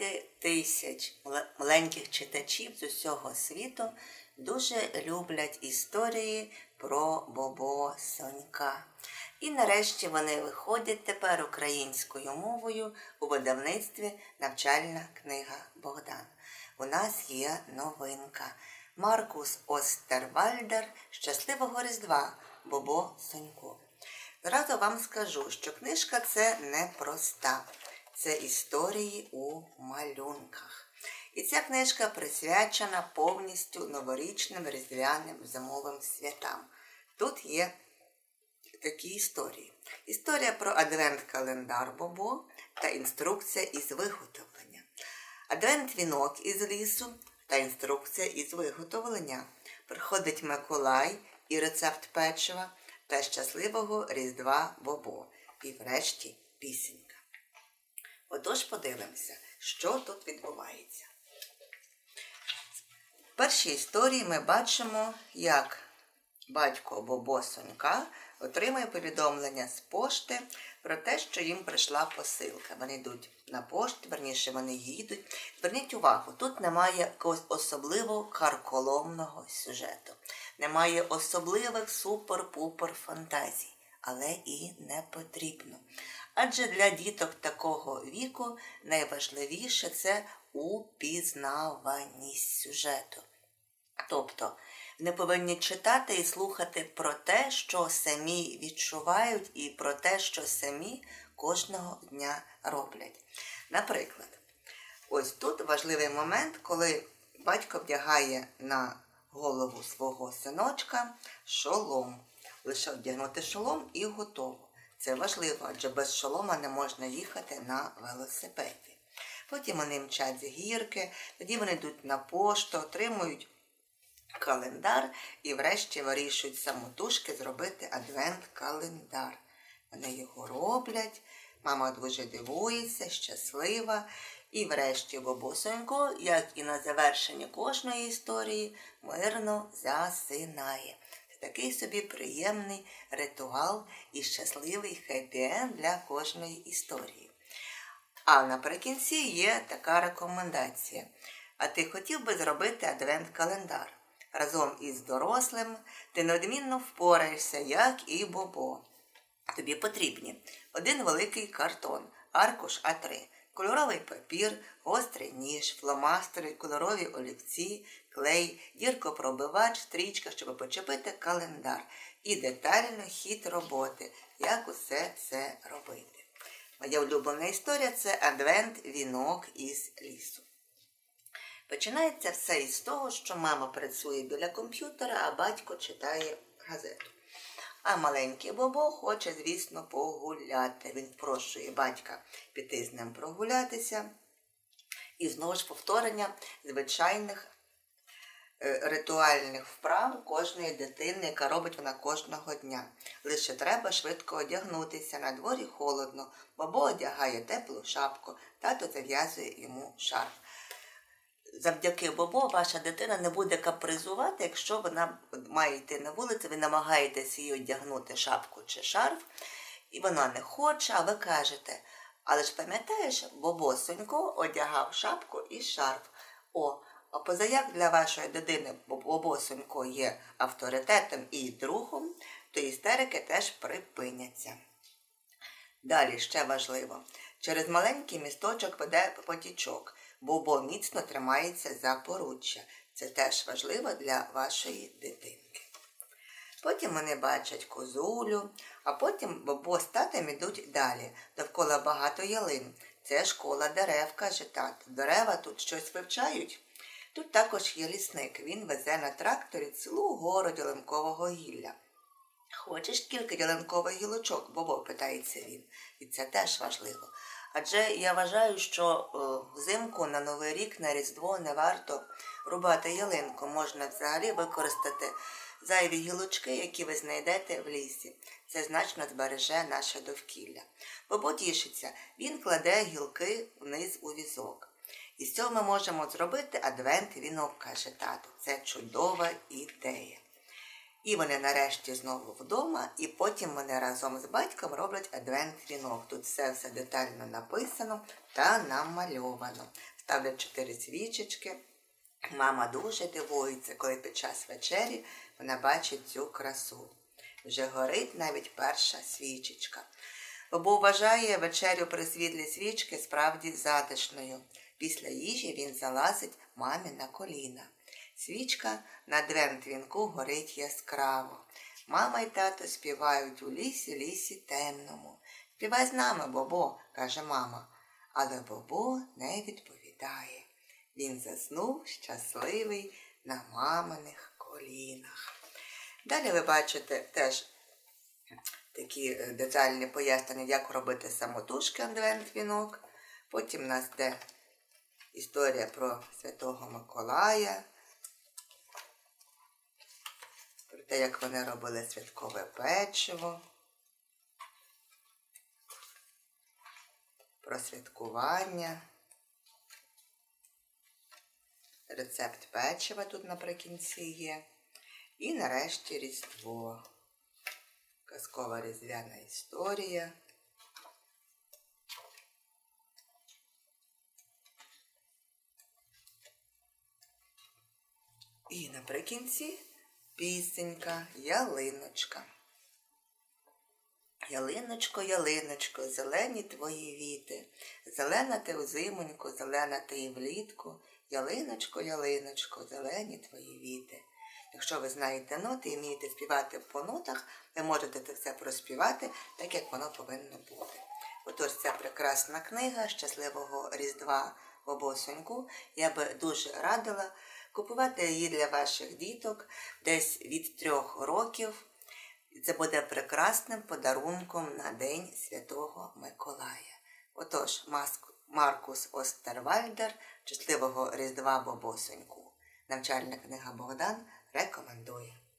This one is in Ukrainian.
Десятки тисяч маленьких читачів з усього світу дуже люблять історії про Бобо Сонька. І нарешті вони виходять тепер українською мовою у видавництві Навчальна книга Богдан. У нас є новинка. Маркус Остервальдер Щасливого Різдва Бобо Сонько. Зразу вам скажу, що книжка це непроста. Це історії у малюнках. І ця книжка присвячена повністю новорічним різдвяним зимовим святам. Тут є такі історії. Історія про адвент-календар Бобо та інструкція із виготовлення. Адвент-вінок із лісу та інструкція із виготовлення. Приходить Миколай і рецепт печива та щасливого Різдва Бобо. І врешті пісенька. Отож подивимося, що тут відбувається. В першій історії ми бачимо, як батько Бобо Сонька отримує повідомлення з пошти про те, що їм прийшла посилка. Вони йдуть на пошту, верніше вони їдуть. Зверніть увагу, тут немає якогось особливого карколомного сюжету, немає особливих супер-пупер фантазій, але і не потрібно. Адже для діток такого віку найважливіше це упізнаваність сюжету. Тобто не повинні читати і слухати про те, що самі відчувають, і про те, що самі кожного дня роблять. Наприклад, ось тут важливий момент, коли батько вдягає на голову свого синочка шолом. Лише вдягнути шолом і готово. Це важливо, адже без шолома не можна їхати на велосипеді. Потім вони мчать з гірки, тоді вони йдуть на пошту, отримують календар і врешті вирішують самотужки зробити адвент-календар. Вони його роблять, мама дуже дивується, щаслива. І врешті бабусонько, як і на завершенні кожної історії, мирно засинає. Такий собі приємний ритуал і щасливий хеппі-енд для кожної історії. А наприкінці є така рекомендація. А ти хотів би зробити адвент-календар разом із дорослим, ти неодмінно впораєшся, як і Бобо. Тобі потрібні один великий картон, аркуш А3, кольоровий папір, гострий ніж, фломастери, кольорові олівці, клей, діркопробивач, стрічка, щоб почепити календар і детально хід роботи, як усе це робити. Моя улюблена історія це адвент вінок із лісу. Починається все із того, що мама працює біля комп'ютера, а батько читає газету. А маленький Бобо хоче, звісно, погуляти. Він прошує батька піти з ним прогулятися. І знову ж повторення звичайних ритуальних вправ кожної дитини, яка робить вона кожного дня. Лише треба швидко одягнутися. На дворі холодно, бабо одягає теплу шапку, тато зав'язує йому шарф завдяки Бобо ваша дитина не буде капризувати, якщо вона має йти на вулицю, ви намагаєтесь її одягнути шапку чи шарф, і вона не хоче, а ви кажете, але ж пам'ятаєш, Бобосонько одягав шапку і шарф. О, позаяк для вашої дитини Бобосонько є авторитетом і другом, то істерики теж припиняться. Далі ще важливо, через маленький місточок веде потічок. Бобо міцно тримається за поруччя. Це теж важливо для вашої дитинки. Потім вони бачать козулю, а потім Бобо з татом ідуть далі. Довкола багато ялин. Це школа дерев, каже тато. Дерева тут щось вивчають. Тут також є лісник. Він везе на тракторі цілу гору ялинкового гілля. Хочеш кілька ялинкових гілочок, Бобо, питається він. І це теж важливо. Адже я вважаю, що е, взимку на Новий рік на Різдво не варто рубати ялинку. Можна взагалі використати зайві гілочки, які ви знайдете в лісі. Це значно збереже наше довкілля. Бо тішиться, він кладе гілки вниз у візок. І з цього ми можемо зробити адвент вінок, каже тато. Це чудова ідея. І вони нарешті знову вдома, і потім вони разом з батьком роблять адвент-вінок. Тут все все детально написано та намальовано. Ставлять чотири свічечки. Мама дуже дивується, коли під час вечері вона бачить цю красу. Вже горить навіть перша свічечка. Бо вважає вечерю при світлі свічки справді затишною. Після їжі він залазить мамі на коліна. Свічка на адвент-вінку горить яскраво. Мама й тато співають у лісі, лісі темному. Співай з нами, Бобо, каже мама. Але Бобо не відповідає. Він заснув щасливий на маминих колінах. Далі ви бачите теж такі е, детальні пояснення, як робити самотужки адвент-вінок. Потім нас йде історія про Святого Миколая, про те, як вони робили святкове печиво, про святкування. Рецепт печива тут наприкінці є. І нарешті Різдво. Казкова різдвяна історія. І наприкінці пісенька Ялиночка. Ялиночко, ялиночко, зелені твої віти, зелена ти узимоньку, зелена ти і влітку, ялиночко, ялиночко, зелені твої віти. Якщо ви знаєте ноти і вмієте співати по нотах, ви можете це все проспівати, так як воно повинно бути. Отож, ця прекрасна книга Щасливого Різдва Бобосоньку. Я би дуже радила купувати її для ваших діток десь від трьох років. Це буде прекрасним подарунком на День Святого Миколая. Отож, Маркус Остервальдер, Щасливого Різдва Бобосоньку. Навчальна книга Богдан рекомендує.